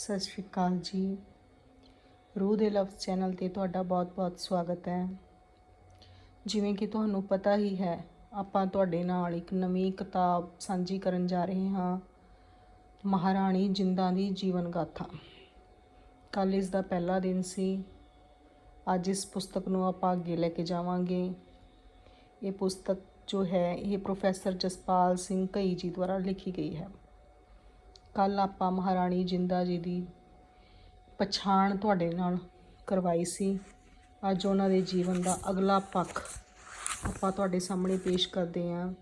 ਸਤਿ ਸ਼੍ਰੀ ਅਕਾਲ ਜੀ। ਰੂਹ ਦੇ ਲਫ਼ਜ਼ ਚੈਨਲ ਤੇ ਤੁਹਾਡਾ ਬਹੁਤ-ਬਹੁਤ ਸਵਾਗਤ ਹੈ। ਜਿਵੇਂ ਕਿ ਤੁਹਾਨੂੰ ਪਤਾ ਹੀ ਹੈ, ਆਪਾਂ ਤੁਹਾਡੇ ਨਾਲ ਇੱਕ ਨਵੀਂ ਕਿਤਾਬ ਸਾਂਝੀ ਕਰਨ ਜਾ ਰਹੇ ਹਾਂ। ਮਹਾਰਾਣੀ ਜਿੰਦਾਂ ਦੀ ਜੀਵਨ ਗਾਥਾ। ਕੱਲ੍ਹ ਇਸ ਦਾ ਪਹਿਲਾ ਦਿਨ ਸੀ। ਅੱਜ ਇਸ ਪੁਸਤਕ ਨੂੰ ਆਪਾਂ ਅੱਗੇ ਲੈ ਕੇ ਜਾਵਾਂਗੇ। ਇਹ ਪੁਸਤਕ ਜੋ ਹੈ, ਇਹ ਪ੍ਰੋਫੈਸਰ ਜਸਪਾਲ ਸਿੰਘ ਘਈ ਜੀ ਦੁਆਰਾ ਲਿਖੀ ਗਈ ਹੈ। ਕੱਲ ਆਪਾਂ ਮਹਾਰਾਣੀ ਜਿੰਦਾ ਜੀ ਦੀ ਪਛਾਣ ਤੁਹਾਡੇ ਨਾਲ ਕਰਵਾਈ ਸੀ। ਅੱਜ ਉਹਨਾਂ ਦੇ ਜੀਵਨ ਦਾ ਅਗਲਾ ਪੱਖ ਆਪਾਂ ਤੁਹਾਡੇ ਸਾਹਮਣੇ ਪੇਸ਼ ਕਰਦੇ ਹਾਂ।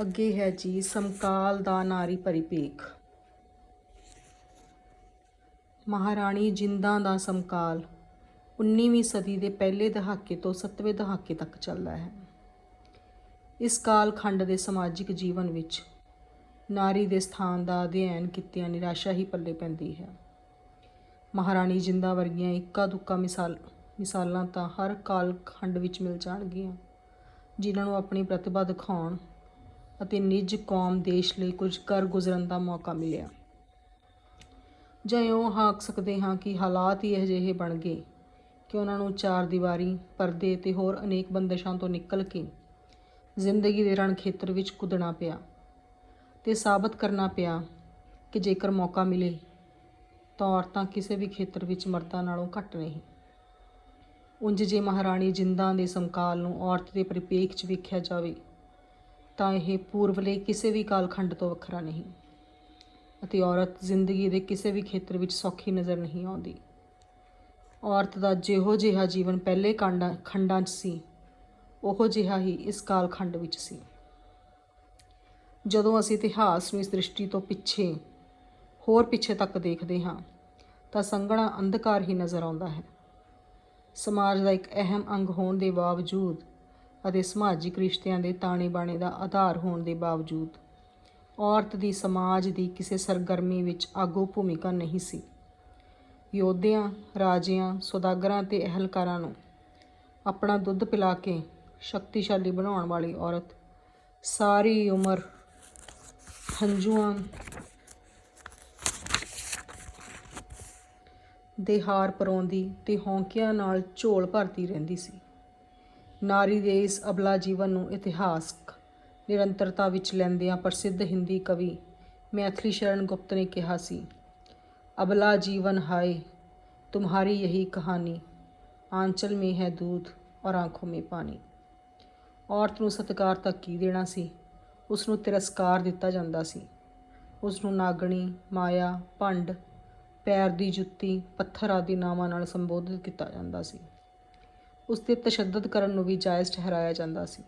ਅੱਗੇ ਹੈ ਜੀ, ਸਮਕਾਲ ਦਾ ਨਾਰੀ ਪਰਿਪੇਖ। ਮਹਾਰਾਣੀ ਜਿੰਦਾਂ ਦਾ ਸਮਕਾਲ 19ਵੀਂ ਸਦੀ ਦੇ ਪਹਿਲੇ ਦਹਾਕੇ ਤੋਂ 7ਵੇਂ ਦਹਾਕੇ ਤੱਕ ਚੱਲਦਾ ਹੈ। ਇਸ ਕਾਲ ਖੰਡ ਦੇ ਸਮਾਜਿਕ ਜੀਵਨ ਵਿੱਚ ਨਾਰੀ ਦੇ ਸਥਾਨ ਦਾ ਅਧਿਐਨ ਕੀਤਿਆਂ ਨਿਰਾਸ਼ਾ ਹੀ ਪੱਲੇ ਪੈਂਦੀ ਹੈ। ਮਹਾਰਾਣੀ ਜਿੰਦਾ ਵਰਗੀਆਂ ਇੱਕਾ ਦੁੱਕਾ ਮਿਸਾਲ, ਮਿਸਾਲਾਂ ਤਾਂ ਹਰ ਕਾਲ ਖੰਡ ਵਿੱਚ ਮਿਲ ਜਾਣਗੀਆਂ, ਜਿਨ੍ਹਾਂ ਨੂੰ ਆਪਣੀ ਪ੍ਰਤਿਭਾ ਦਿਖਾਉਣ ਅਤੇ ਨਿੱਜ ਕੌਮ ਦੇਸ਼ ਲਈ ਕੁਝ ਕਰ ਗੁਜ਼ਰਨ ਦਾ ਮੌਕਾ ਮਿਲਿਆ। ਜਾਂ ਇਉਂ ਆਖ ਸਕਦੇ ਹਾਂ ਕਿ ਹਾਲਾਤ ਹੀ ਅਜਿਹੇ ਬਣ ਗਏ ਕਿ ਉਹਨਾਂ ਨੂੰ ਚਾਰ ਦੀਵਾਰੀ, ਪਰਦੇ ਤੇ ਹੋਰ ਅਨੇਕ ਬੰਦਸ਼ਾਂ ਤੋਂ ਨਿਕਲ ਕੇ ਜ਼ਿੰਦਗੀ ਦੇ ਰਣ ਖੇਤਰ ਵਿੱਚ ਕੁੱਦਣਾ ਪਿਆ। ਤੇ ਸਾਬਤ ਕਰਨਾ ਪਿਆ ਕਿ ਜੇਕਰ ਮੌਕਾ ਮਿਲੇ ਤਾਂ ਔਰਤਾਂ ਕਿਸੇ ਵੀ ਖੇਤਰ ਵਿੱਚ ਮਰਦਾਂ ਨਾਲੋਂ ਘੱਟ ਨਹੀਂ। ਉਂਝ ਜੇ ਮਹਾਰਾਣੀ ਜਿੰਦਾਂ ਦੇ ਸਮਕਾਲ ਨੂੰ ਔਰਤ ਦੇ ਪਰਿਪੇਖ 'ਚ ਵੇਖਿਆ ਜਾਵੇ, ਤਾਂ ਇਹ ਪੂਰਵਲੇ ਕਿਸੇ ਵੀ ਕਾਲਖੰਡ ਤੋਂ ਵੱਖਰਾ ਨਹੀਂ ਅਤੇ ਔਰਤ ਜ਼ਿੰਦਗੀ ਦੇ ਕਿਸੇ ਵੀ ਖੇਤਰ ਵਿੱਚ ਸੌਖੀ ਨਜ਼ਰ ਨਹੀਂ ਆਉਂਦੀ। ਔਰਤ ਦਾ ਜਿਹੋ ਜਿਹਾ ਜੀਵਨ ਪਹਿਲੇ ਕਾਂਡਾਂ ਖੰਡਾਂ 'ਚ ਸੀ, ਉਹੋ ਜਿਹਾ ਹੀ ਇਸ ਕਾਲਖੰਡ ਵਿੱਚ ਸੀ। ਜਦੋਂ ਅਸੀਂ ਇਤਿਹਾਸ ਨੂੰ ਇਸ ਦ੍ਰਿਸ਼ਟੀ ਤੋਂ ਪਿੱਛੇ, ਹੋਰ ਪਿੱਛੇ ਤੱਕ ਦੇਖਦੇ ਹਾਂ, ਤਾਂ ਸੰਘਣਾ ਅੰਧਕਾਰ ਹੀ ਨਜ਼ਰ ਆਉਂਦਾ ਹੈ। ਸਮਾਜ ਦਾ ਇੱਕ ਅਹਿਮ ਅੰਗ ਹੋਣ ਦੇ ਬਾਵਜੂਦ ਅਤੇ ਸਮਾਜਿਕ ਰਿਸ਼ਤਿਆਂ ਦੇ ਤਾਣੇ ਬਾਣੇ ਦਾ ਆਧਾਰ ਹੋਣ ਦੇ ਬਾਵਜੂਦ, ਔਰਤ ਦੀ ਸਮਾਜ ਦੀ ਕਿਸੇ ਸਰਗਰਮੀ ਵਿੱਚ ਆਗੂ ਭੂਮਿਕਾ ਨਹੀਂ ਸੀ। ਯੋਧਿਆਂ, ਰਾਜਿਆਂ, ਸੌਦਾਗਰਾਂ ਤੇ ਅਹਿਲਕਾਰਾਂ ਨੂੰ ਆਪਣਾ ਦੁੱਧ ਪਿਲਾ ਕੇ ਸ਼ਕਤੀਸ਼ਾਲੀ ਬਣਾਉਣ ਵਾਲੀ ਔਰਤ ਸਾਰੀ ਉਮਰ ਹੰਝੂਆਂ ਦੇ ਹਾਰ ਪਰੋਂਦੀ ਤੇ ਹੌਂਕਿਆਂ ਨਾਲ ਝੋਲ ਭਰਦੀ ਰਹਿੰਦੀ ਸੀ ਨਾਰੀ ਦੇ ਇਸ ਅਬਲਾ ਜੀਵਨ ਨੂੰ ਇਤਿਹਾਸਕ ਨਿਰੰਤਰਤਾ ਵਿੱਚ ਲੈਂਦਿਆਂ ਪ੍ਰਸਿੱਧ ਹਿੰਦੀ ਕਵੀ ਮੈਥਿਲੀ ਸ਼ਰਨ ਗੁਪਤ ਨੇ ਕਿਹਾ ਸੀ ਅਬਲਾ जीवन हाय तुम्हारी यही कहानी आंचल में है दूध और आंखों में पानी ਔਰਤ ਨੂੰ ਸਤਿਕਾਰ ਤੱਕ ਕੀ ਦੇਣਾ ਸੀ ਉਸ ਨੂੰ ਤਿਰਸਕਾਰ ਦਿੱਤਾ ਜਾਂਦਾ ਸੀ। ਉਸ ਨੂੰ ਨਾਗਣੀ, ਮਾਇਆ, ਭੰਡ, ਪੈਰ ਦੀ ਜੁੱਤੀ, ਪੱਥਰ ਆਦਿ ਨਾਵਾਂ ਨਾਲ ਸੰਬੋਧਿਤ ਕੀਤਾ ਜਾਂਦਾ ਸੀ। ਉਸ ਤੇ ਤਸ਼ੱਦਦ ਕਰਨ ਨੂੰ ਵੀ ਜਾਇਜ਼ ਠਹਿਰਾਇਆ ਜਾਂਦਾ ਸੀ।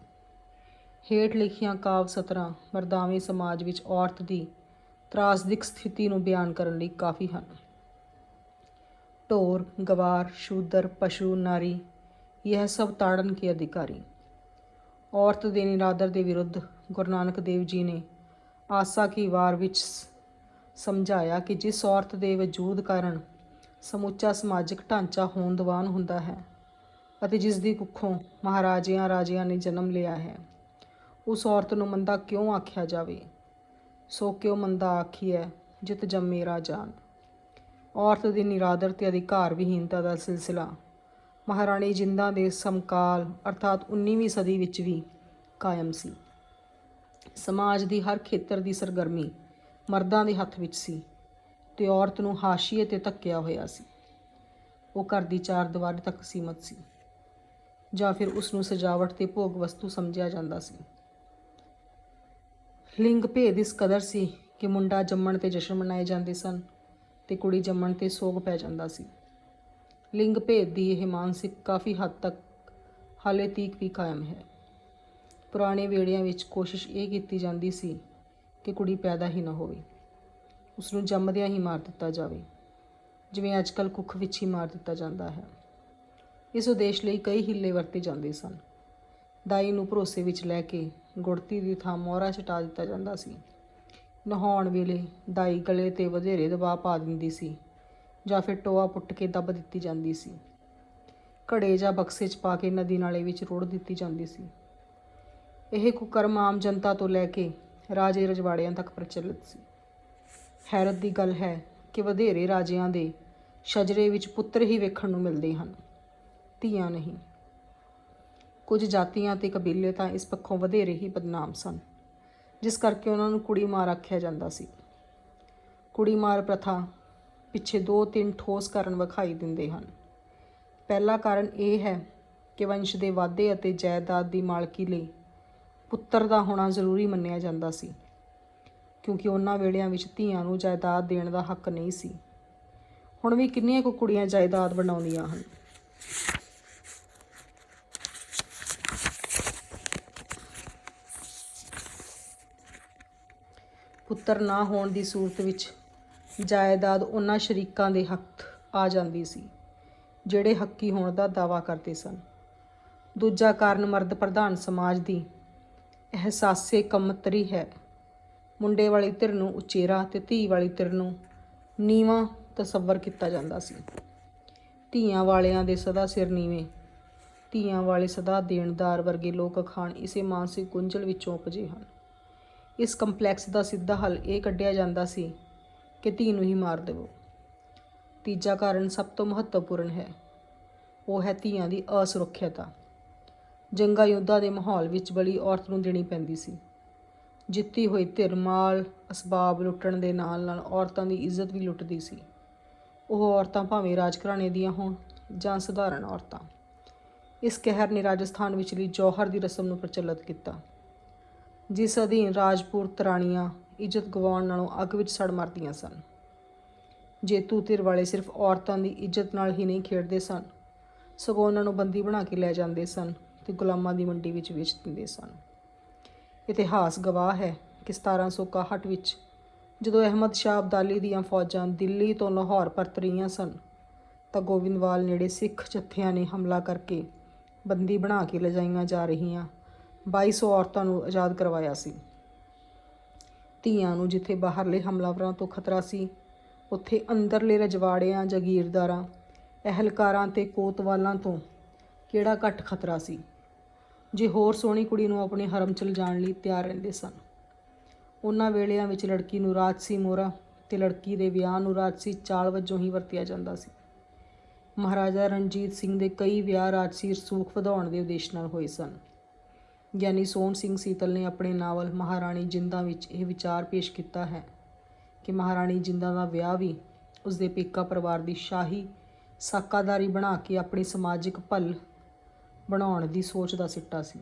ਹੇਠ ਲਿਖੀਆਂ ਕਾਵ ਸਤਰਾਂ ਮਰਦਾਵੇਂ ਸਮਾਜ ਵਿੱਚ ਔਰਤ ਦੀ ਤਰਾਸਦਿਕ ਸਥਿਤੀ ਨੂੰ ਬਿਆਨ ਕਰਨ ਲਈ ਕਾਫੀ ਹਨ। ਢੋਰ, ਗਵਾਰ, ਸ਼ੂਦਰ, ਪਸ਼ੂ, ਨਾਰੀ, ਇਹ ਸਭ ਤਾੜਨ ਕੇ ਅਧਿਕਾਰੀ। ਔਰਤ ਦੇ ਨਿਰਾਦਰ ਦੇ ਵਿਰੁੱਧ ਗੁਰੂ ਨਾਨਕ ਦੇਵ ਜੀ ਨੇ ਆਸਾ ਕੀ ਵਾਰ ਵਿੱਚ ਸਮਝਾਇਆ ਕਿ ਜਿਸ ਔਰਤ ਦੇ ਵਜੂਦ ਕਾਰਨ ਸਮੁੱਚਾ ਸਮਾਜਿਕ ਢਾਂਚਾ ਹੋਂਦਵਾਨ ਹੁੰਦਾ ਹੈ ਅਤੇ ਜਿਸ ਦੀ ਕੁੱਖੋਂ ਮਹਾਰਾਜਿਆਂ ਰਾਜਿਆਂ ਨੇ ਜਨਮ ਲਿਆ ਹੈ, ਉਸ ਔਰਤ ਨੂੰ ਮੰਦਾ ਕਿਉਂ ਆਖਿਆ ਜਾਵੇ? ਸੋ ਕਿਉਂ ਮੰਦਾ ਆਖੀਐ, ਜਿਤ ਜੰਮੇ ਰਾਜਾਨ? ਔਰਤ ਦੀ ਨਿਰਾਦਰ ਤੇ ਅਧਿਕਾਰ ਵਿਹੀਨਤਾ ਦਾ ਸਿਲਸਿਲਾ ਮਹਾਰਾਣੀ ਜਿੰਦਾਂ ਦੇ ਸਮਕਾਲ ਅਰਥਾਤ 19ਵੀਂ ਸਦੀ ਵਿੱਚ ਵੀ ਕਾਇਮ ਸੀ। ਸਮਾਜ ਦੀ ਹਰ ਖੇਤਰ ਦੀ ਸਰਗਰਮੀ ਮਰਦਾਂ ਦੇ ਹੱਥ ਵਿੱਚ ਸੀ ਤੇ ਔਰਤ ਨੂੰ ਹਾਸ਼ੀਏ ਤੇ ਧੱਕਿਆ ਹੋਇਆ ਸੀ। ਉਹ ਘਰ ਦੀ ਚਾਰ ਦੀਵਾਰੀ ਤੱਕ ਸੀਮਤ ਸੀ ਜਾਂ ਫਿਰ ਉਸ ਨੂੰ ਸਜਾਵਟ ਤੇ ਭੋਗ ਵਸਤੂ ਸਮਝਿਆ ਜਾਂਦਾ ਸੀ। ਲਿੰਗ ਭੇਦ ਇਸ ਕਦਰ ਸੀ ਕਿ ਮੁੰਡਾ ਜੰਮਣ ਤੇ ਜਸ਼ਨ ਮਨਾਏ ਜਾਂਦੇ ਸਨ ਤੇ ਕੁੜੀ ਜੰਮਣ ਤੇ ਸੋਗ ਪੈ ਜਾਂਦਾ ਸੀ। ਲਿੰਗ ਭੇਦ ਦੀ ਇਹ ਮਾਨਸਿਕ ਕਾਫੀ ਹੱਦ ਤੱਕ ਹਾਲੇ ਤੀਕ ਵੀ ਕਾਇਮ ਹੈ। ਪੁਰਾਣੇ ਵੇੜਿਆਂ ਵਿੱਚ ਕੋਸ਼ਿਸ਼ ਇਹ ਕੀਤੀ ਜਾਂਦੀ ਸੀ ਕਿ ਕੁੜੀ ਪੈਦਾ ਹੀ ਨਾ ਹੋਵੇ। ਉਸ ਨੂੰ ਜੰਮਦਿਆਂ ਹੀ ਮਾਰ ਦਿੱਤਾ ਜਾਵੇ, ਜਿਵੇਂ ਅੱਜਕੱਲ ਕੁੱਖ ਵਿੱਚ ਹੀ ਮਾਰ ਦਿੱਤਾ ਜਾਂਦਾ ਹੈ। ਇਸ ਉਦੇਸ਼ ਲਈ ਕਈ ਹਿੱਲੇ ਵਰਤੇ ਜਾਂਦੇ ਸਨ। ਦਾਈ ਨੂੰ ਭਰੋਸੇ ਵਿੱਚ ਲੈ ਕੇ ਗੁੜਤੀ ਦੀ ਥਾਂ ਮੋਹਰਾ ਛਟਾ ਦਿੱਤਾ ਜਾਂਦਾ ਸੀ। ਨਹਾਉਣ ਵੇਲੇ ਦਾਈ ਗਲੇ ਤੇ ਵਧੇਰੇ ਦਬਾਅ ਪਾ ਦਿੰਦੀ ਸੀ ਜਾਂ ਫਿਰ ਟੋਆ ਪੁੱਟ ਕੇ ਦੱਬ ਦਿੱਤੀ ਜਾਂਦੀ ਸੀ। ਘੜੇ ਜਾਂ ਬਕਸੇ 'ਚ ਪਾ ਕੇ ਨਦੀ ਨਾਲੇ ਵਿੱਚ ਰੋੜ ਦਿੱਤੀ ਜਾਂਦੀ ਸੀ। ਇਹ ਕੁਕਰਮ ਆਮ ਜਨਤਾ ਤੋਂ ਲੈ ਕੇ ਰਾਜੇ ਰਜਵਾੜਿਆਂ ਤੱਕ ਪ੍ਰਚਲਿਤ ਸੀ। ਹੈਰਤ ਦੀ ਗੱਲ ਹੈ ਕਿ ਵਧੇਰੇ ਰਾਜਿਆਂ ਦੇ ਸ਼ਜਰੇ ਵਿੱਚ ਪੁੱਤਰ ਹੀ ਵੇਖਣ ਨੂੰ ਮਿਲਦੇ ਹਨ, ਧੀਆਂ ਨਹੀਂ। ਕੁਝ ਜਾਤੀਆਂ ਤੇ ਕਬੀਲੇ ਤਾਂ ਇਸ ਪੱਖੋਂ ਵਧੇਰੇ ਹੀ ਬਦਨਾਮ ਸਨ, ਜਿਸ ਕਰਕੇ ਉਹਨਾਂ ਨੂੰ ਕੁੜੀ ਮਾਰ ਆਖਿਆ ਜਾਂਦਾ ਸੀ। ਕੁੜੀ ਮਾਰ ਪ੍ਰਥਾ ਪਿੱਛੇ ਦੋ ਤਿੰਨ ਠੋਸ ਕਾਰਨ ਵਿਖਾਈ ਦਿੰਦੇ ਹਨ। ਪਹਿਲਾ ਕਾਰਨ ਇਹ ਹੈ ਕਿ ਵੰਸ਼ ਦੇ ਵਾਧੇ ਅਤੇ ਜਾਇਦਾਦ ਦੀ ਮਾਲਕੀ ਲਈ ਪੁੱਤਰ ਦਾ ਹੋਣਾ ਜ਼ਰੂਰੀ ਮੰਨਿਆ ਜਾਂਦਾ ਸੀ, ਕਿਉਂਕਿ ਉਹਨਾਂ ਵੇੜਿਆਂ ਵਿੱਚ ਧੀਆਂ ਨੂੰ ਜਾਇਦਾਦ ਦੇਣ ਦਾ ਹੱਕ ਨਹੀਂ ਸੀ। ਹੁਣ ਵੀ ਕਿੰਨੀਆਂ ਕੁ ਕੁੜੀਆਂ ਜਾਇਦਾਦ ਬਣਾਉਂਦੀਆਂ ਹਨ। ਪੁੱਤਰ ਨਾ ਹੋਣ ਦੀ ਸੂਰਤ ਵਿੱਚ ਜਾਇਦਾਦ ਉਹਨਾਂ ਸ਼ਰੀਕਾਂ ਦੇ ਹੱਥ ਆ ਜਾਂਦੀ ਸੀ, ਜਿਹੜੇ ਹੱਕੀ ਹੋਣ ਦਾ ਦਾਵਾ ਕਰਦੇ ਸਨ। ਦੂਜਾ ਕਾਰਨ ਮਰਦ ਪ੍ਰਧਾਨ ਸਮਾਜ ਦੀ ਅਹਿਸਾਸੇ ਕਮਤਰੀ ਹੈ। ਮੁੰਡੇ ਵਾਲੀ ਧਿਰ ਨੂੰ ਉਚੇਰਾ ਤੇ ਧੀ ਵਾਲੀ ਧਿਰ ਨੂੰ ਨੀਵਾਂ ਤਸੱਵਰ ਕੀਤਾ ਜਾਂਦਾ ਸੀ। ਧੀਆਂ ਵਾਲਿਆਂ ਦੇ ਸਦਾ ਸਿਰ ਨੀਵੇਂ। ਧੀਆਂ ਵਾਲੇ ਸਦਾ ਦੇਣਦਾਰ ਵਰਗੇ ਲੋਕ ਅਖਾਣ ਇਸੇ ਮਾਨਸਿਕ ਗੁੰਝਲ ਵਿੱਚੋਂ ਉਪਜੇ ਹਨ। ਇਸ ਕੰਪਲੈਕਸ ਦਾ ਸਿੱਧਾ ਹੱਲ ਇਹ ਕੱਢਿਆ ਜਾਂਦਾ ਸੀ ਕਿ ਧੀ ਨੂੰ ਹੀ ਮਾਰ ਦੇਵੋ। ਤੀਜਾ ਕਾਰਨ ਸਭ ਤੋਂ ਮਹੱਤਵਪੂਰਨ ਹੈ। ਉਹ ਹੈ ਧੀਆਂ ਦੀ ਅਸੁਰੱਖਿਅਤਾ। ਜੰਗਾ ਯੁੱਧਾਂ ਦੇ ਮਾਹੌਲ ਵਿੱਚ ਬਲੀ ਔਰਤ ਨੂੰ ਦੇਣੀ ਪੈਂਦੀ ਸੀ। ਜਿੱਤੀ ਹੋਈ ਧਿਰ ਮਾਲ, ਅਸਬਾਬ ਲੁੱਟਣ ਦੇ ਨਾਲ ਨਾਲ ਔਰਤਾਂ ਦੀ ਇੱਜ਼ਤ ਵੀ ਲੁੱਟਦੀ ਸੀ। ਉਹ ਔਰਤਾਂ ਭਾਵੇਂ ਰਾਜਘਰਾਣੇ ਦੀਆਂ ਹੋਣ ਜਾਂ ਸਧਾਰਨ ਔਰਤਾਂ। ਇਸ ਕਹਿਰ ਨੇ ਰਾਜਸਥਾਨ ਵਿਚਲੀ ਜੌਹਰ ਦੀ ਰਸਮ ਨੂੰ ਪ੍ਰਚਲਿਤ ਕੀਤਾ। ਜਿਸ ਅਧੀਨ ਰਾਜਪੂਤ ਰਾਣੀਆਂ ਇੱਜ਼ਤ ਗਵਾਉਣ ਨਾਲੋਂ ਅੱਗ ਵਿੱਚ ਸੜ ਮਰਦੀਆਂ ਸਨ। ਜੇਤੂ ਧਿਰ ਵਾਲੇ ਸਿਰਫ ਔਰਤਾਂ ਦੀ ਇੱਜ਼ਤ ਨਾਲ ਹੀ ਨਹੀਂ ਖੇਡਦੇ ਸਨ। ਸਗੋਂ ਉਹਨਾਂ ਨੂੰ ਬੰਦੀ ਬਣਾ ਕੇ ਲੈ ਜਾਂਦੇ ਸਨ। ਤੇ ਗੁਲਾਮਾਂ ਦੀ ਮੰਡੀ ਵਿੱਚ ਵੇਚ ਦਿੰਦੇ ਸਨ। ਇਤਿਹਾਸ ਗਵਾਹ ਹੈ ਕਿ 1761 ਵਿੱਚ ਜਦੋਂ ਅਹਿਮਦ ਸ਼ਾਹ ਅਬਦਾਲੀ ਦੀਆਂ ਫੌਜਾਂ ਦਿੱਲੀ ਤੋਂ ਲਾਹੌਰ ਪਰਤ ਰਹੀਆਂ ਸਨ, ਤਾਂ ਗੋਬਿੰਦਵਾਲ ਨੇੜੇ ਸਿੱਖ ਜੱਥਿਆਂ ਨੇ ਹਮਲਾ ਕਰਕੇ ਬੰਦੀ ਬਣਾ ਕੇ ਲਿਜਾਈਆਂ ਜਾ ਰਹੀਆਂ 2200 ਔਰਤਾਂ ਨੂੰ ਆਜ਼ਾਦ ਕਰਵਾਇਆ ਸੀ। ਧੀਆਂ ਨੂੰ ਜਿੱਥੇ ਬਾਹਰਲੇ ਹਮਲਾਵਰਾਂ ਤੋਂ ਖਤਰਾ ਸੀ, ਉੱਥੇ ਅੰਦਰਲੇ ਰਜਵਾੜਿਆਂ, ਜਾਗੀਰਦਾਰਾਂ, ਅਹਿਲਕਾਰਾਂ ਤੇ ਕੋਤਵਾਲਾਂ ਤੋਂ ਕਿਹੜਾ ਘੱਟ ਖਤਰਾ ਸੀ? ਜੇ ਹੋਰ ਸੋਹਣੀ ਕੁੜੀ ਨੂੰ ਆਪਣੇ ਹਰਮ ਚ ਲਿਜਾਣ ਲਈ ਤਿਆਰ ਰਹਿੰਦੇ ਸਨ। ਉਹਨਾਂ ਵੇਲਿਆਂ ਵਿੱਚ ਲੜਕੀ ਨੂੰ ਰਾਜਸੀ ਮੋਹਰਾ ਤੇ ਲੜਕੀ ਦੇ ਵਿਆਹ ਨੂੰ ਰਾਜਸੀ ਚਾਲ ਵਜੋਂ ਹੀ ਵਰਤਿਆ ਜਾਂਦਾ ਸੀ। ਮਹਾਰਾਜਾ ਰਣਜੀਤ ਸਿੰਘ ਦੇ ਕਈ ਵਿਆਹ ਰਾਜਸੀ ਰਸੂਖ ਵਧਾਉਣ ਦੇ ਉਦੇਸ਼ ਨਾਲ ਹੋਏ ਸਨ। ਗਿਆਨੀ ਸੋਹਣ ਸਿੰਘ ਸੀਤਲ ਨੇ ਆਪਣੇ ਨਾਵਲ ਮਹਾਰਾਣੀ ਜਿੰਦਾ ਵਿੱਚ ਇਹ ਵਿਚਾਰ ਪੇਸ਼ ਕੀਤਾ ਹੈ ਕਿ ਮਹਾਰਾਣੀ ਜਿੰਦਾ ਦਾ ਵਿਆਹ ਵੀ ਉਸਦੇ ਪੇਕਾ ਪਰਿਵਾਰ ਦੀ ਸ਼ਾਹੀ ਸਾਕਾਦਾਰੀ ਬਣਾ ਕੇ ਆਪਣੀ ਸਮਾਜਿਕ ਭਲ ਬਣਾਉਣ ਦੀ ਸੋਚ ਦਾ ਸਿੱਟਾ ਸੀ।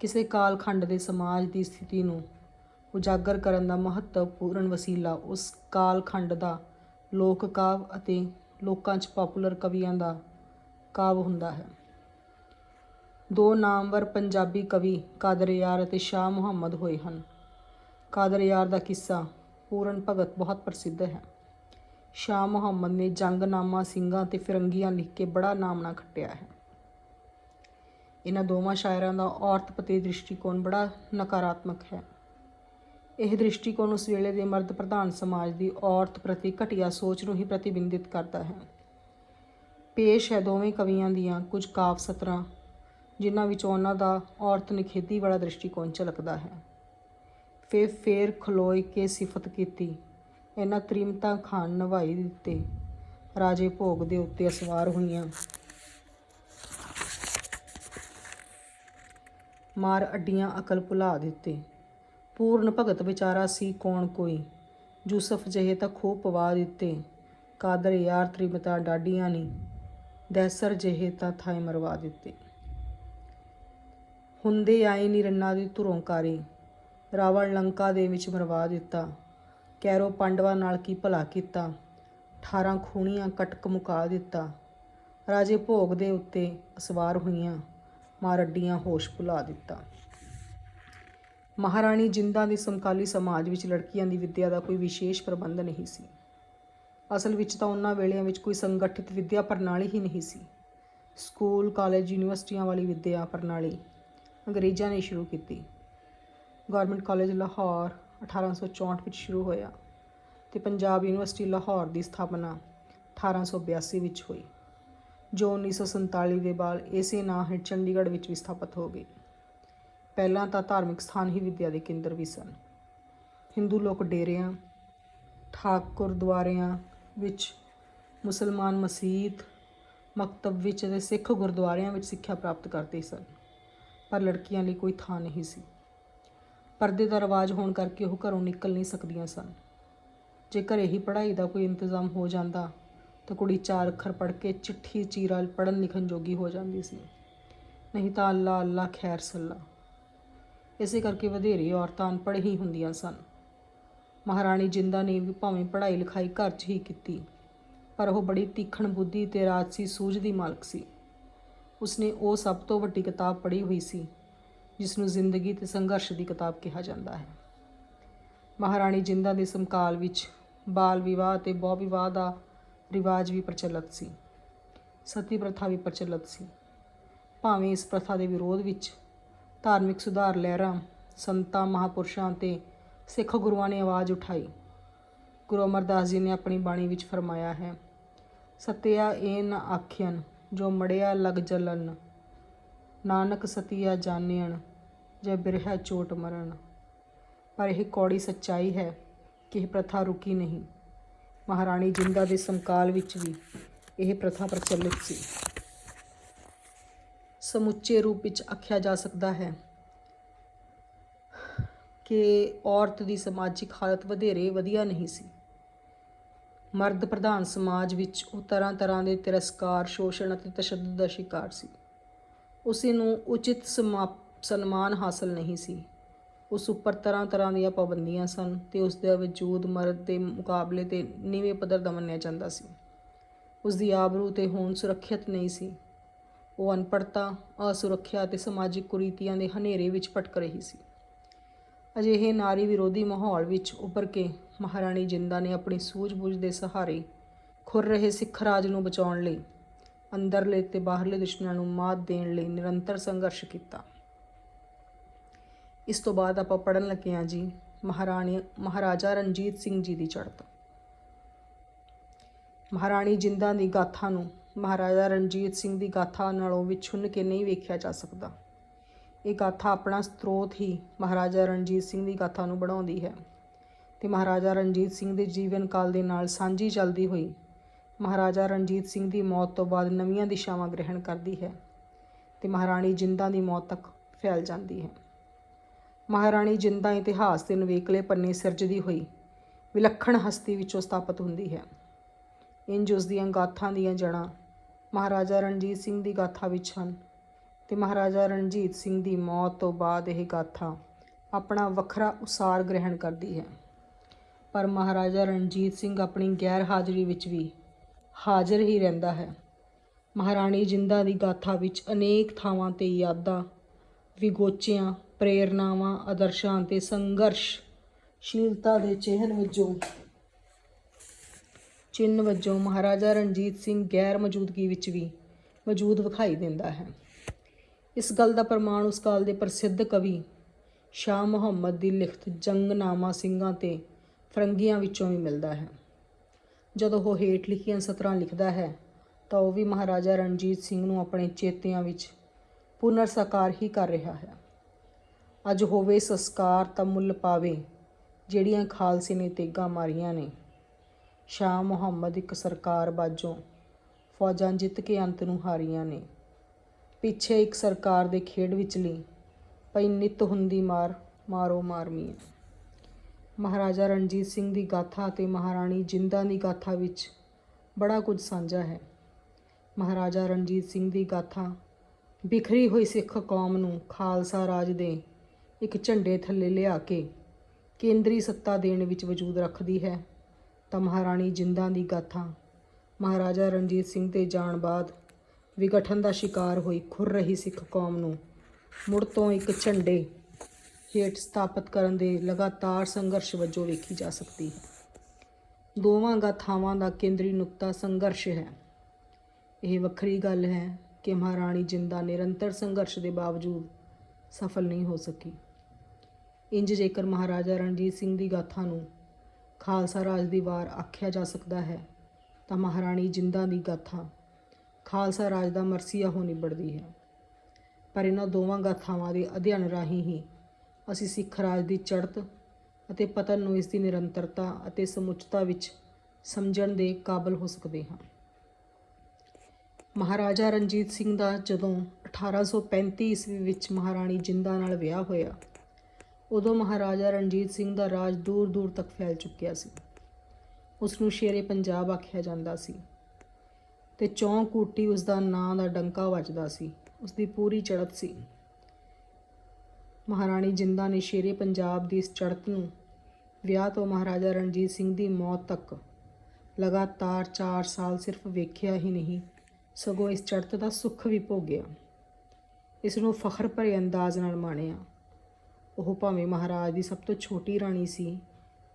ਕਿਸੇ ਕਾਲਖੰਡ ਦੇ ਸਮਾਜ ਦੀ ਸਥਿਤੀ ਨੂੰ ਉਜਾਗਰ ਕਰਨ ਦਾ ਮਹੱਤਵਪੂਰਨ ਵਸੀਲਾ ਉਸ ਕਾਲਖੰਡ ਦਾ ਲੋਕ ਕਾਵ ਅਤੇ ਲੋਕਾਂ 'ਚ ਪਪੂਲਰ ਕਵੀਆਂ ਦਾ ਕਾਵ ਹੁੰਦਾ ਹੈ। ਦੋ ਨਾਮਵਰ ਪੰਜਾਬੀ ਕਵੀ ਕਾਦਰ ਯਾਰ ਅਤੇ ਸ਼ਾਹ ਮੁਹੰਮਦ ਹੋਏ ਹਨ। ਕਾਦਰ ਯਾਰ ਦਾ ਕਿੱਸਾ ਪੂਰਨ ਭਗਤ ਬਹੁਤ ਪ੍ਰਸਿੱਧ ਹੈ। ਸ਼ਾਹ ਮੁਹੰਮਦ ਨੇ ਜੰਗਨਾਮਾ ਸਿੰਘਾਂ ਤੇ ਫਿਰੰਗੀਆਂ ਲਿਖ ਕੇ ਬੜਾ ਨਾਮਣਾ ਖੱਟਿਆ ਹੈ। ਇਹਨਾਂ ਦੋਵਾਂ ਸ਼ਾਇਰਾਂ ਦਾ ਔਰਤ ਪ੍ਰਤੀ ਦ੍ਰਿਸ਼ਟੀਕੋਣ ਬੜਾ ਨਕਾਰਾਤਮਕ ਹੈ। ਇਹ ਦ੍ਰਿਸ਼ਟੀਕੋਣ ਉਸ ਵੇਲੇ ਦੇ ਮਰਦ ਪ੍ਰਧਾਨ ਸਮਾਜ ਦੀ ਔਰਤ ਪ੍ਰਤੀ ਘਟੀਆ ਸੋਚ ਨੂੰ ਹੀ ਪ੍ਰਤੀਬਿੰਬਿਤ ਕਰਦਾ ਹੈ। ਪੇਸ਼ ਹੈ ਦੋਵੇਂ ਕਵੀਆਂ ਦੀਆਂ ਕੁਝ ਕਾਵ ਸਤਰਾਂ, ਜਿਨ੍ਹਾਂ ਵਿੱਚ ਉਹਨਾਂ ਦਾ ਔਰਤ ਨਿਖੇਧੀ ਵਾਲਾ ਦ੍ਰਿਸ਼ਟੀਕੋਣ ਝਲਕਦਾ ਹੈ। ਫੇਰ ਫੇਰ ਖਲੋਏ ਕੇ ਸਿਫਤ ਕੀਤੀ, ਇਹਨਾਂ ਤ੍ਰਿਮਤਾ ਖਾਨ ਨਵਾਈ ਦਿੱਤੇ, ਰਾਜੇ ਭੋਗ ਦੇ ਉੱਤੇ ਅਸਵਾਰ ਹੋਈਆਂ। ਮਾਰ ਅੱਡੀਆਂ ਅਕਲ ਭੁਲਾ ਦਿੱਤੇ। ਪੂਰਨ ਭਗਤ ਵਿਚਾਰਾ ਸੀ ਕੌਣ ਕੋਈ? ਯੂਸਫ ਜਿਹੇ ਤਾਂ ਖੋ ਪਵਾ ਦਿੱਤੇ। ਕਾਦਰ ਯਾਰ ਤ੍ਰਿਮਤਾ ਡਾਡੀਆਂ ਨੀ। ਦੈਸਰ ਜਿਹੇ ਤਾਂ ਥਾਏ ਮਰਵਾ ਦਿੱਤੇ। ਹੁੰਦੇ ਆਏ ਨੀ ਰੰਨਾ ਦੀ ਧੁਰੋਂ ਰਾਵਣ ਲੰਕਾ ਦੇ ਵਿੱਚ ਮਰਵਾ ਦਿੱਤਾ। ਕੈਰੋ ਪਾਂਡਵਾਂ ਨਾਲ ਕੀ ਭਲਾ ਕੀਤਾ? 18 ਖੂਣੀਆਂ ਕਟਕ ਮੁਕਾ ਦਿੱਤਾ। ਰਾਜੇ ਭੋਗ ਦੇ ਉੱਤੇ ਅਸਵਾਰ ਹੋਈਆਂ। ਮਾਰ ਅੱਡੀਆਂ ਹੋਸ਼ ਭੁਲਾ ਦਿੱਤਾ। ਮਹਾਰਾਣੀ ਜਿੰਦਾਂ ਦੀ ਸਮਕਾਲੀ ਸਮਾਜ ਵਿੱਚ ਲੜਕੀਆਂ ਦੀ ਵਿੱਦਿਆ ਦਾ ਕੋਈ ਵਿਸ਼ੇਸ਼ ਪ੍ਰਬੰਧ ਨਹੀਂ ਸੀ। ਅਸਲ ਵਿੱਚ ਤਾਂ ਉਹਨਾਂ ਵੇਲਿਆਂ ਵਿੱਚ ਕੋਈ ਸੰਗਠਿਤ ਵਿੱਦਿਆ ਪ੍ਰਣਾਲੀ ਹੀ ਨਹੀਂ ਸੀ। ਸਕੂਲ, ਕਾਲਜ, ਯੂਨੀਵਰਸਿਟੀਆਂ ਵਾਲੀ ਵਿੱਦਿਆ ਪ੍ਰਣਾਲੀ ਅੰਗਰੇਜ਼ਾਂ ਨੇ ਸ਼ੁਰੂ ਕੀਤੀ। ਗਵਰਨਮੈਂਟ ਕਾਲਜ ਲਾਹੌਰ 1864 ਵਿੱਚ ਸ਼ੁਰੂ ਹੋਇਆ ਤੇ ਪੰਜਾਬ ਯੂਨੀਵਰਸਿਟੀ ਲਾਹੌਰ ਦੀ ਸਥਾਪਨਾ 1882 ਵਿੱਚ ਹੋਈ। ਜੋ 1947 ਦੇ ਬਾਅਦ ਇਸੇ ਨਾਂ ਹੇਠ ਚੰਡੀਗੜ੍ਹ ਵਿੱਚ ਵੀ ਸਥਾਪਿਤ ਹੋ ਗਈ। ਪਹਿਲਾਂ ਤਾਂ ਧਾਰਮਿਕ ਸਥਾਨ ਹੀ ਵਿੱਦਿਆ ਦੇ ਕੇਂਦਰ ਵੀ ਸਨ। ਹਿੰਦੂ ਲੋਕ ਡੇਰਿਆਂ, ਠਾਕ ਗੁਰਦੁਆਰਿਆਂ ਵਿੱਚ ਮੁਸਲਮਾਨ ਮਸੀਤ ਮਕਤਬ ਵਿੱਚ ਅਤੇ ਸਿੱਖ ਗੁਰਦੁਆਰਿਆਂ ਵਿੱਚ ਸਿੱਖਿਆ ਪ੍ਰਾਪਤ ਕਰਦੇ ਸਨ, ਪਰ ਲੜਕੀਆਂ ਲਈ ਕੋਈ ਥਾਂ ਨਹੀਂ ਸੀ। ਪਰਦੇ ਦਾ ਰਿਵਾਜ ਹੋਣ ਕਰਕੇ ਉਹ ਘਰੋਂ ਨਿਕਲ ਨਹੀਂ ਸਕਦੀਆਂ ਸਨ। ਜੇ ਘਰੇ ਹੀ ਪੜ੍ਹਾਈ ਦਾ ਕੋਈ ਇੰਤਜ਼ਾਮ ਹੋ ਜਾਂਦਾ ਤਾਂ ਕੁੜੀ ਚਾਰ ਅੱਖਰ ਪੜ੍ਹ ਕੇ ਚਿੱਠੀ ਚੀਰਾ ਪੜ੍ਹਨ ਲਿਖਣ ਜੋਗੀ ਹੋ ਜਾਂਦੀ ਸੀ। ਨਹੀਂ ਤਾਂ ਅੱਲਾ ਅੱਲਾ ਖੈਰ ਸੱਲਾ। ਇਸੇ ਕਰਕੇ ਵਧੇਰੇ ਔਰਤਾਂ ਅਨਪੜ੍ਹ ਹੀ ਹੁੰਦੀਆਂ ਸਨ। ਮਹਾਰਾਣੀ ਜਿੰਦਾ ਨੇ ਵੀ ਭਾਵੇਂ ਪੜ੍ਹਾਈ ਲਿਖਾਈ ਘਰ 'ਚ ਹੀ ਕੀਤੀ, ਪਰ ਉਹ ਬੜੀ ਤੀਖਣ ਬੁੱਧੀ ਤੇ ਰਾਜਸੀ ਸੂਝ ਦੀ ਮਾਲਕ ਸੀ। ਉਸਨੇ ਉਹ ਸਭ ਤੋਂ ਵੱਡੀ ਕਿਤਾਬ ਪੜ੍ਹੀ ਹੋਈ ਸੀ ਜਿਸ ਨੂੰ ਜ਼ਿੰਦਗੀ ਤੇ ਸੰਘਰਸ਼ ਦੀ ਕਿਤਾਬ ਕਿਹਾ ਜਾਂਦਾ ਹੈ। ਮਹਾਰਾਣੀ ਜਿੰਦਾ ਦੇ ਸਮਕਾਲ ਵਿੱਚ ਬਾਲ ਵਿਵਾਹ ਤੇ ਬਹੁ ਵਿਵਾਹ ਦਾ ਰਿਵਾਜ ਵੀ ਪ੍ਰਚਲਿਤ ਸੀ, ਸਤੀ ਪ੍ਰਥਾ ਵੀ ਪ੍ਰਚਲਿਤ ਸੀ। ਭਾਵੇਂ ਇਸ ਪ੍ਰਥਾ ਦੇ ਵਿਰੋਧ ਵਿੱਚ ਧਾਰਮਿਕ ਸੁਧਾਰ ਲਹਿਰਾਂ, ਸੰਤਾਂ, ਮਹਾਪੁਰਸ਼ਾਂ ਤੇ ਸਿੱਖ ਗੁਰੂਆਂ ਨੇ ਆਵਾਜ਼ ਉਠਾਈ। ਗੁਰੂ ਅਮਰਦਾਸ ਜੀ ਨੇ ਆਪਣੀ ਬਾਣੀ ਵਿੱਚ ਫਰਮਾਇਆ ਹੈ, ਸਤਿਆ ਇਹ ਨ ਆਖਿਅਨ ਜੋ ਮੜਿਆ ਲਗ ਜਲਨ, ਨਾਨਕ ਸਤਿਆ ਜਾਣਿਆਣ ਜੇ ਬਿਰਹਾ ਚੋਟ ਮਰਨ। ਪਰ ਇਹ ਕੌੜੀ ਸੱਚਾਈ ਹੈ ਕਿ ਇਹ ਪ੍ਰਥਾ ਰੁਕੀ ਨਹੀਂ। ਮਹਾਰਾਣੀ ਜਿੰਦਾ ਦੇ ਸਮਕਾਲ ਵਿੱਚ ਵੀ ਇਹ ਪ੍ਰਥਾ ਪ੍ਰਚਲਿਤ ਸੀ। ਸਮੁੱਚੇ ਰੂਪ ਵਿੱਚ ਆਖਿਆ ਜਾ ਸਕਦਾ ਹੈ ਕਿ ਔਰਤ ਦੀ ਸਮਾਜਿਕ ਹਾਲਤ ਵਧੇਰੇ ਵਧੀਆ ਨਹੀਂ ਸੀ। ਮਰਦ ਪ੍ਰਧਾਨ ਸਮਾਜ ਵਿੱਚ ਉਹ ਤਰ੍ਹਾਂ ਤਰ੍ਹਾਂ ਦੇ ਤਿਰਸਕਾਰ, ਸ਼ੋਸ਼ਣ ਅਤੇ ਤਸ਼ੱਦਦ ਦਾ ਸ਼ਿਕਾਰ ਸੀ। ਉਸ ਨੂੰ ਉਚਿਤ ਸਮਾ- ਸਨਮਾਨ ਹਾਸਲ ਨਹੀਂ ਸੀ। ਉਸ ਉੱਪਰ ਤਰ੍ਹਾਂ ਤਰ੍ਹਾਂ ਦੀਆਂ ਪਾਬੰਦੀਆਂ ਸਨ ਤੇ ਉਸ ਦਾ ਵਜੂਦ, ਮਰਦ ਦੇ ਮੁਕਾਬਲੇ ਤੇ ਨੀਵੇਂ ਪੱਧਰ ਦਾ ਮੰਨਿਆ ਜਾਂਦਾ ਸੀ। ਉਸ ਦੀ ਆਬਰੂ ਤੇ ਹੋਂਦ ਸੁਰੱਖਿਅਤ ਨਹੀਂ ਸੀ। ਉਹ ਅਨਪੜਤਾ ਅਸੁਰੱਖਿਆ ਤੇ ਸਮਾਜਿਕ ਕੁਰੀਤੀਆਂ ਦੇ ਹਨੇਰੇ ਵਿੱਚ ਭਟਕ ਰਹੀ ਸੀ। ਅਜਿਹੇ ਨਾਰੀ ਵਿਰੋਧੀ ਮਾਹੌਲ ਵਿੱਚ ਉੱਭਰ ਕੇ ਮਹਾਰਾਣੀ ਜਿੰਦਾ ਨੇ ਆਪਣੀ ਸੂਝ-ਬੂਝ ਦੇ ਸਹਾਰੇ ਖੁਰ ਰਹੇ ਸਿੱਖ ਰਾਜ ਨੂੰ ਬਚਾਉਣ ਲਈ, ਅੰਦਰਲੇ ਤੇ ਬਾਹਰਲੇ ਦੁਸ਼ਮਣਾਂ ਨੂੰ ਮਾਤ ਦੇਣ ਲਈ ਨਿਰੰਤਰ ਸੰਘਰਸ਼ ਕੀਤਾ। ਇਸ ਤੋਂ ਬਾਅਦ ਆਪਾਂ ਪੜਨ ਲੱਗੇ ਹਾਂ ਜੀ ਮਹਾਰਾਣੀ, ਮਹਾਰਾਜਾ ਰਣਜੀਤ ਸਿੰਘ ਜੀ ਦੀ ਚੜ੍ਹਤ। ਮਹਾਰਾਣੀ ਜਿੰਦਾਂ ਦੀ ਗਾਥਾ ਨੂੰ, ਮਹਾਰਾਜਾ ਰਣਜੀਤ ਸਿੰਘ ਦੀ ਗਾਥਾ ਨਾਲੋਂ ਵਿਛੁੰਨ ਕੇ ਨਹੀਂ ਵੇਖਿਆ ਜਾ ਸਕਦਾ। ਇਹ ਗਾਥਾ ਆਪਣਾ ਸਰੋਤ ਹੀ ਮਹਾਰਾਜਾ ਰਣਜੀਤ ਸਿੰਘ ਦੀ ਗਾਥਾ ਨੂੰ ਬਣਾਉਂਦੀ ਹੈ ਤੇ ਮਹਾਰਾਜਾ ਰਣਜੀਤ ਸਿੰਘ ਦੇ ਜੀਵਨ ਕਾਲ ਦੇ ਨਾਲ ਸਾਂਝੀ ਚੱਲਦੀ ਹੋਈ ਮਹਾਰਾਜਾ ਰਣਜੀਤ ਸਿੰਘ ਦੀ ਮੌਤ ਤੋਂ ਬਾਅਦ ਨਵੀਆਂ ਦਿਸ਼ਾਵਾਂ ਗ੍ਰਹਿਣ ਕਰਦੀ ਹੈ ਤੇ ਮਹਾਰਾਣੀ ਜਿੰਦਾਂ ਦੀ ਮੌਤ ਤੱਕ ਫੈਲ ਜਾਂਦੀ ਹੈ। ਮਹਾਰਾਣੀ ਜਿੰਦਾ ਇਤਿਹਾਸ ਦੇ ਨਵੇਕਲੇ ਪੰਨੇ ਸਿਰਜਦੀ ਹੋਈ, ਵਿਲੱਖਣ ਹਸਤੀ ਵਿੱਚੋਂ ਸਥਾਪਿਤ ਹੁੰਦੀ ਹੈ। ਇੰਜ ਉਸ ਦੀਆਂ ਗਾਥਾਂ ਦੀਆਂ ਜੜ੍ਹਾਂ ਮਹਾਰਾਜਾ ਰਣਜੀਤ ਸਿੰਘ ਦੀ ਗਾਥਾ ਵਿੱਚ ਹਨ ਤੇ ਮਹਾਰਾਜਾ ਰਣਜੀਤ ਸਿੰਘ ਦੀ ਮੌਤ ਤੋਂ ਬਾਅਦ ਇਹ ਗਾਥਾ ਆਪਣਾ ਵੱਖਰਾ ਉਸਾਰ ਗ੍ਰਹਿਣ ਕਰਦੀ ਹੈ। ਪਰ ਮਹਾਰਾਜਾ ਰਣਜੀਤ ਸਿੰਘ ਆਪਣੀ ਗੈਰ ਹਾਜ਼ਰੀ ਵਿੱਚ ਵੀ ਹਾਜ਼ਰ ਹੀ ਰਹਿੰਦਾ ਹੈ। ਮਹਾਰਾਣੀ ਜਿੰਦਾ ਦੀ ਗਾਥਾ ਵਿੱਚ ਅਨੇਕ ਥਾਵਾਂ ਤੇ ਯਾਦਾਂ, ਵਿਗੋਚਿਆਂ ਪ੍ਰੇਰਨਾਵਾਂ, ਆਦਰਸ਼ਾਂ ਤੇ ਸੰਘਰਸ਼ਸ਼ੀਲਤਾ ਦੇ ਚਿਹਨ ਵਜੋਂ। ਚਿੰਨ੍ਹ ਵਜੋਂ ਮਹਾਰਾਜਾ ਰਣਜੀਤ ਸਿੰਘ ਗੈਰ ਮੌਜੂਦਗੀ ਵਿੱਚ ਵੀ ਮੌਜੂਦ ਵਿਖਾਈ ਦਿੰਦਾ ਹੈ। ਇਸ ਗੱਲ ਦਾ ਪ੍ਰਮਾਣ ਉਸ ਕਾਲ ਦੇ ਪ੍ਰਸਿੱਧ ਕਵੀ ਸ਼ਾਹ ਮੁਹੰਮਦ ਦੀ ਲਿਖਤ ਜੰਗਨਾਮਾ ਸਿੰਘਾਂ ਤੇ ਫਰੰਗੀਆਂ ਵਿੱਚੋਂ ਵੀ ਮਿਲਦਾ ਹੈ। ਜਦੋਂ ਉਹ ਹੇਠ ਲਿਖੀਆਂ ਸਤਰਾਂ ਲਿਖਦਾ ਹੈ, ਤਾਂ ਉਹ ਵੀ ਮਹਾਰਾਜਾ ਰਣਜੀਤ ਸਿੰਘ ਨੂੰ ਆਪਣੇ ਚੇਤਿਆਂ ਵਿੱਚ ਪੁਨਰ ਸਾਕਾਰ ਹੀ ਕਰ ਰਿਹਾ ਹੈ। ਅੱਜ ਹੋਵੇ ਸੰਸਕਾਰ ਤਾਂ ਮੁੱਲ ਪਾਵੇ, ਜਿਹੜੀਆਂ ਖਾਲਸੇ ਨੇ ਤੇਗਾਂ ਮਾਰੀਆਂ ਨੇ। ਸ਼ਾਹ ਮੁਹੰਮਦ ਇੱਕ ਸਰਕਾਰ ਬਾਜੋਂ ਫੌਜਾਂ ਜਿੱਤ ਕੇ ਅੰਤ ਨੂੰ ਹਾਰੀਆਂ ਨੇ। ਪਿੱਛੇ ਇੱਕ ਸਰਕਾਰ ਦੇ ਖੇਡ ਵਿਚਲੀ ਪਈ ਨਿਤ ਹੁੰਦੀ ਮਾਰ, ਮਾਰੋ ਮਾਰਮੀਆਂ। ਮਹਾਰਾਜਾ ਰਣਜੀਤ ਸਿੰਘ ਦੀ ਗਾਥਾ ਤੇ ਮਹਾਰਾਣੀ ਜਿੰਦਾ ਦੀ ਗਾਥਾ ਵਿੱਚ ਬੜਾ ਕੁਝ ਸਾਂਝਾ ਹੈ। ਮਹਾਰਾਜਾ ਰਣਜੀਤ ਸਿੰਘ ਦੀ ਗਾਥਾ ਬਿਖਰੀ ਹੋਈ ਸਿੱਖ ਕੌਮ ਨੂੰ ਖਾਲਸਾ ਰਾਜ ਦੇ ਇੱਕ ਝੰਡੇ ਥੱਲੇ ਲਿਆ ਕੇ ਕੇਂਦਰੀ ਸੱਤਾ ਦੇਣ ਵਿੱਚ ਵਜੂਦ ਰੱਖਦੀ ਹੈ। ਤਾਂ ਮਹਾਰਾਣੀ ਜਿੰਦਾਂ ਦੀ ਗਾਥਾ, ਮਹਾਰਾਜਾ ਰਣਜੀਤ ਸਿੰਘ ਦੇ ਜਾਣ ਬਾਅਦ ਵਿਗਠਨ ਦਾ ਸ਼ਿਕਾਰ ਹੋਈ ਖੁਰ ਰਹੀ ਸਿੱਖ ਕੌਮ ਨੂੰ, ਮੁੜ ਤੋਂ ਇੱਕ ਝੰਡੇ ਹੇਠ ਸਥਾਪਿਤ ਕਰਨ ਦੇ ਲਗਾਤਾਰ ਸੰਘਰਸ਼ ਵਜੋਂ ਵੇਖੀ ਜਾ ਸਕਦੀ ਹੈ। ਦੋਵਾਂ ਗਾਥਾਵਾਂ ਦਾ ਕੇਂਦਰੀ ਨੁਕਤਾ ਸੰਘਰਸ਼ ਹੈ। ਇਹ ਵੱਖਰੀ ਗੱਲ ਹੈ ਕਿ ਮਹਾਰਾਣੀ ਜਿੰਦਾ ਨਿਰੰਤਰ ਸੰਘਰਸ਼ ਦੇ ਬਾਵਜੂਦ ਸਫਲ ਨਹੀਂ ਹੋ ਸਕੀ। ਇੰਜ ਜੇਕਰ ਮਹਾਰਾਜਾ ਰਣਜੀਤ ਸਿੰਘ ਦੀ ਗਾਥਾ ਨੂੰ ਖਾਲਸਾ ਰਾਜ ਦੀ ਵਾਰ ਆਖਿਆ ਜਾ ਸਕਦਾ ਹੈ, ਤਾਂ ਮਹਾਰਾਣੀ ਜਿੰਦਾਂ ਦੀ ਗਾਥਾ ਖਾਲਸਾ ਰਾਜ ਦਾ ਮਰਸੀਆ ਹੋ ਨਿਬੜਦੀ ਹੈ। ਪਰ ਇਹਨਾਂ ਦੋਵਾਂ ਗਾਥਾਵਾਂ ਦੇ ਅਧਿਐਨ ਰਾਹੀਂ ਹੀ ਅਸੀਂ ਸਿੱਖ ਰਾਜ ਦੀ ਚੜ੍ਹਤ ਅਤੇ ਪਤਨ ਨੂੰ ਇਸ ਦੀ ਨਿਰੰਤਰਤਾ ਅਤੇ ਸਮੁੱਚਤਾ ਵਿੱਚ ਸਮਝਣ ਦੇ ਕਾਬਲ ਹੋ ਸਕਦੇ ਹਾਂ। ਮਹਾਰਾਜਾ ਰਣਜੀਤ ਸਿੰਘ ਦਾ ਜਦੋਂ 1835 ਈਸਵੀ ਵਿੱਚ ਮਹਾਰਾਣੀ ਜਿੰਦਾ ਨਾਲ ਵਿਆਹ ਹੋਇਆ ਉਦੋਂ ਮਹਾਰਾਜਾ ਰਣਜੀਤ ਸਿੰਘ ਦਾ ਰਾਜ ਦੂਰ ਦੂਰ ਤੱਕ ਫੈਲ ਚੁੱਕਿਆ ਸੀ। ਉਸ ਨੂੰ ਸ਼ੇਰੇ ਪੰਜਾਬ ਆਖਿਆ ਜਾਂਦਾ ਸੀ ਤੇ ਚੌਂਕ ਕੂਟੀ ਉਸ ਦਾ ਨਾਂ ਦਾ ਡੰਕਾ ਵੱਜਦਾ ਸੀ। ਉਸ ਦੀ ਪੂਰੀ ਚੜ੍ਹਤ ਸੀ। ਮਹਾਰਾਣੀ ਜਿੰਦਾ ਨੇ ਸ਼ੇਰੇ ਪੰਜਾਬ ਦੀ ਇਸ ਚੜ੍ਹਤ ਨੂੰ ਵਿਆਹ ਤੋਂ ਮਹਾਰਾਜਾ ਰਣਜੀਤ ਸਿੰਘ ਦੀ ਮੌਤ ਤੱਕ ਲਗਾਤਾਰ 4 ਸਾਲ ਸਿਰਫ ਵੇਖਿਆ ਹੀ ਨਹੀਂ, ਸਗੋਂ ਇਸ ਚੜ੍ਹਤ ਦਾ ਸੁੱਖ ਵੀ ਭੋਗਿਆ। ਇਸ ਨੂੰ ਫਖਰ ਭਰੇ ਅੰਦਾਜ਼ ਨਾਲ ਮਾਣਿਆ। ਉਹ ਭਾਵੇਂ ਮਹਾਰਾਜ ਦੀ ਸਭ ਤੋਂ ਛੋਟੀ ਰਾਣੀ ਸੀ,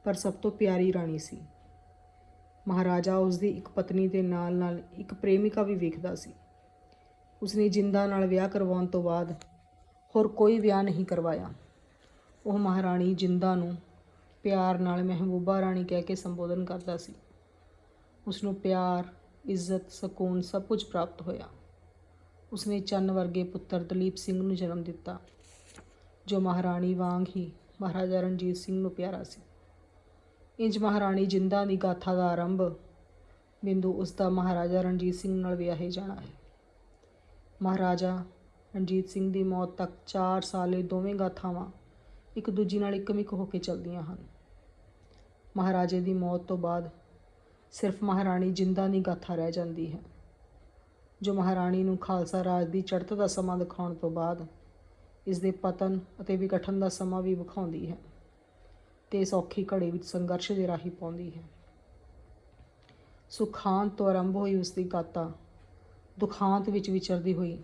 ਪਰ ਸਭ ਤੋਂ ਪਿਆਰੀ ਰਾਣੀ ਸੀ। ਮਹਾਰਾਜਾ ਉਸ ਦੀ ਇੱਕ ਪਤਨੀ ਦੇ ਨਾਲ ਨਾਲ ਇੱਕ ਪ੍ਰੇਮਿਕਾ ਵੀ ਵੇਖਦਾ ਸੀ। ਉਸਨੇ ਜਿੰਦਾ ਨਾਲ ਵਿਆਹ ਕਰਵਾਉਣ ਤੋਂ ਬਾਅਦ ਹੋਰ ਕੋਈ ਵਿਆਹ ਨਹੀਂ ਕਰਵਾਇਆ। ਉਹ ਮਹਾਰਾਣੀ ਜਿੰਦਾ ਨੂੰ ਪਿਆਰ ਨਾਲ ਮਹਿਬੂਬਾ ਰਾਣੀ ਕਹਿ ਕੇ ਸੰਬੋਧਨ ਕਰਦਾ ਸੀ। ਉਸ ਨੂੰ ਪਿਆਰ, ਇੱਜ਼ਤ, ਸਕੂਨ ਸਭ ਕੁਝ ਪ੍ਰਾਪਤ ਹੋਇਆ। ਉਸਨੇ ਚੰਨ ਵਰਗੇ ਪੁੱਤਰ ਦਲੀਪ ਸਿੰਘ ਨੂੰ ਜਨਮ ਦਿੱਤਾ। ਜੋ ਮਹਾਰਾਣੀ ਵਾਂਗ ਹੀ ਮਹਾਰਾਜਾ ਰਣਜੀਤ ਸਿੰਘ ਨੂੰ ਪਿਆਰਾ ਸੀ। ਇੰਜ ਮਹਾਰਾਣੀ ਜਿੰਦਾ ਦੀ ਗਾਥਾ ਦਾ ਆਰੰਭ ਬਿੰਦੂ ਉਸ ਦਾ ਮਹਾਰਾਜਾ ਰਣਜੀਤ ਸਿੰਘ ਨਾਲ ਵਿਆਹੇ ਜਾਣਾ ਹੈ। ਮਹਾਰਾਜਾ ਰਣਜੀਤ ਸਿੰਘ ਦੀ ਮੌਤ ਤੱਕ 4 ਸਾਲ ਇਹ ਦੋਵੇਂ ਗਾਥਾਵਾਂ ਇੱਕ ਦੂਜੀ ਨਾਲ ਇੱਕਮਿਕ ਹੋ ਕੇ ਚੱਲਦੀਆਂ ਹਨ। ਮਹਾਰਾਜੇ ਦੀ ਮੌਤ ਤੋਂ ਬਾਅਦ ਸਿਰਫ ਮਹਾਰਾਣੀ ਜਿੰਦਾ ਦੀ ਗਾਥਾ ਰਹਿ ਜਾਂਦੀ ਹੈ। ਜੋ ਮਹਾਰਾਣੀ ਨੂੰ ਖਾਲਸਾ ਰਾਜ ਦੀ ਚੜ੍ਹਤ ਦਾ ਸਮਾਂ ਦਿਖਾਉਣ ਤੋਂ ਬਾਅਦ ਇਸ ਦੇ ਪਤਨ ਅਤੇ ਵਿਗਠਨ ਦਾ ਸਮਾਂ ਵੀ ਵਿਖਾਉਂਦੀ ਹੈ ਤੇ ਇਸ ਔਖੀ ਘੜੀ ਵਿੱਚ ਸੰਘਰਸ਼ ਦੇ ਰਾਹੀ ਪਾਉਂਦੀ ਹੈ। ਸੁਖਾਂਤ ਤੋਂ ਆਰੰਭ ਹੋਈ ਉਸ ਦੀ ਗਾਥਾ, ਦੁਖਾਂਤ ਵਿੱਚ ਵਿਚਰਦੀ ਹੋਈ,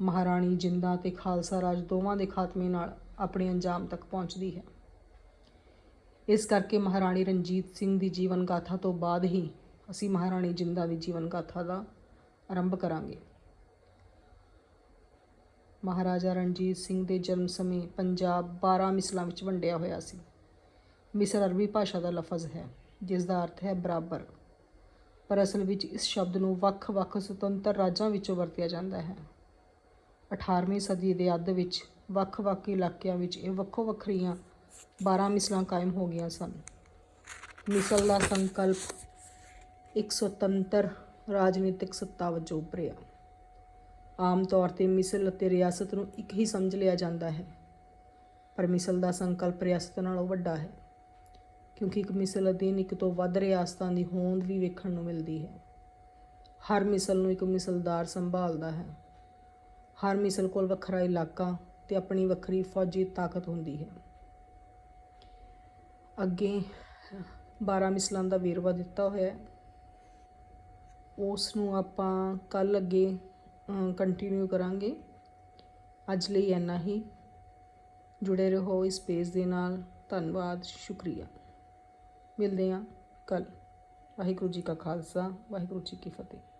ਮਹਾਰਾਣੀ ਜਿੰਦਾ ਤੇ ਖਾਲਸਾ ਰਾਜ ਦੋਵਾਂ ਦੇ ਖਾਤਮੇ ਨਾਲ ਆਪਣੇ ਅੰਜਾਮ ਤੱਕ ਪਹੁੰਚਦੀ ਹੈ। ਇਸ ਕਰਕੇ ਮਹਾਰਾਣੀ ਰਣਜੀਤ ਸਿੰਘ ਦੀ ਜੀਵਨ ਗਾਥਾ ਤੋਂ ਬਾਅਦ ਹੀ ਅਸੀਂ ਮਹਾਰਾਣੀ ਜਿੰਦਾ ਦੀ ਜੀਵਨ ਗਾਥਾ ਦਾ ਆਰੰਭ ਕਰਾਂਗੇ। ਮਹਾਰਾਜਾ ਰਣਜੀਤ ਸਿੰਘ ਦੇ ਜਨਮ ਸਮੇਂ ਪੰਜਾਬ 12 ਮਿਸਲਾਂ ਵਿੱਚ ਵੰਡਿਆ ਹੋਇਆ ਸੀ। ਮਿਸਰ ਅਰਬੀ ਭਾਸ਼ਾ ਦਾ ਲਫ਼ਜ਼ ਹੈ, ਜਿਸ ਦਾ ਅਰਥ ਹੈ ਬਰਾਬਰ। ਪਰ ਅਸਲ ਵਿੱਚ ਇਸ ਸ਼ਬਦ ਨੂੰ ਵੱਖ-ਵੱਖ ਸੁਤੰਤਰ ਰਾਜਾਂ ਵਿੱਚੋਂ ਵਰਤਿਆ ਜਾਂਦਾ ਹੈ। 18ਵੀਂ ਸਦੀ ਦੇ ਅੱਧ ਵਿੱਚ ਵੱਖ-ਵੱਖ ਇਲਾਕਿਆਂ ਵਿੱਚ ਇਹ ਵੱਖੋ ਵੱਖਰੀਆਂ 12 ਮਿਸਲਾਂ ਕਾਇਮ ਹੋ ਗਈਆਂ ਸਨ। ਮਿਸਲ ਦਾ ਸੰਕਲਪ ਇੱਕ ਸੁਤੰਤਰ ਰਾਜਨੀਤਿਕ ਸੱਤਾ ਵਜੋਂ ਉਭਰਿਆ। ਆਮ ਤੌਰ ਤੇ ਮਿਸਲ ਅਤੇ ਰਿਆਸਤ ਨੂੰ ਇੱਕ ਹੀ ਸਮਝ ਲਿਆ ਜਾਂਦਾ ਹੈ। ਪਰ ਮਿਸਲ ਦਾ ਸੰਕਲਪ ਰਿਆਸਤ ਨਾਲੋਂ ਵੱਡਾ ਹੈ, ਕਿਉਂਕਿ ਇੱਕ ਮਿਸਲ ਅਧੀਨ ਇੱਕ ਤੋਂ ਵੱਧ ਰਿਆਸਤਾਂ ਦੀ ਹੋਂਦ ਵੀ ਵੇਖਣ ਨੂੰ ਮਿਲਦੀ ਹੈ। ਹਰ ਮਿਸਲ ਨੂੰ ਇੱਕ ਮਿਸਲਦਾਰ ਸੰਭਾਲਦਾ ਹੈ। ਹਰ ਮਿਸਲ ਕੋਲ ਵੱਖਰਾ ਇਲਾਕਾ ਤੇ ਆਪਣੀ ਵੱਖਰੀ ਫੌਜੀ ਤਾਕਤ ਹੁੰਦੀ ਹੈ। ਅੱਗੇ 12 ਮਿਸਲਾਂ ਦਾ ਵੇਰਵਾ ਦਿੱਤਾ ਹੋਇਆ ਉਸ ਨੂੰ ਆਪਾਂ ਕੱਲ ਅੱਗੇ ਕੰਟੀਨਿਊ ਕਰਾਂਗੇ। ਅੱਜ ਲਈ ਇੰਨਾ ਹੀ। ਜੁੜੇ ਰਹੋ ਇਸ ਪੇਜ ਦੇ ਨਾਲ। ਧੰਨਵਾਦ, ਸ਼ੁਕਰੀਆ। ਮਿਲਦੇ ਹਾਂ ਕੱਲ ਵਾਹਿਗੁਰੂ ਜੀ ਕਾ ਖਾਲਸਾ, ਵਾਹਿਗੁਰੂ ਜੀ ਕੀ ਫਤਿਹ।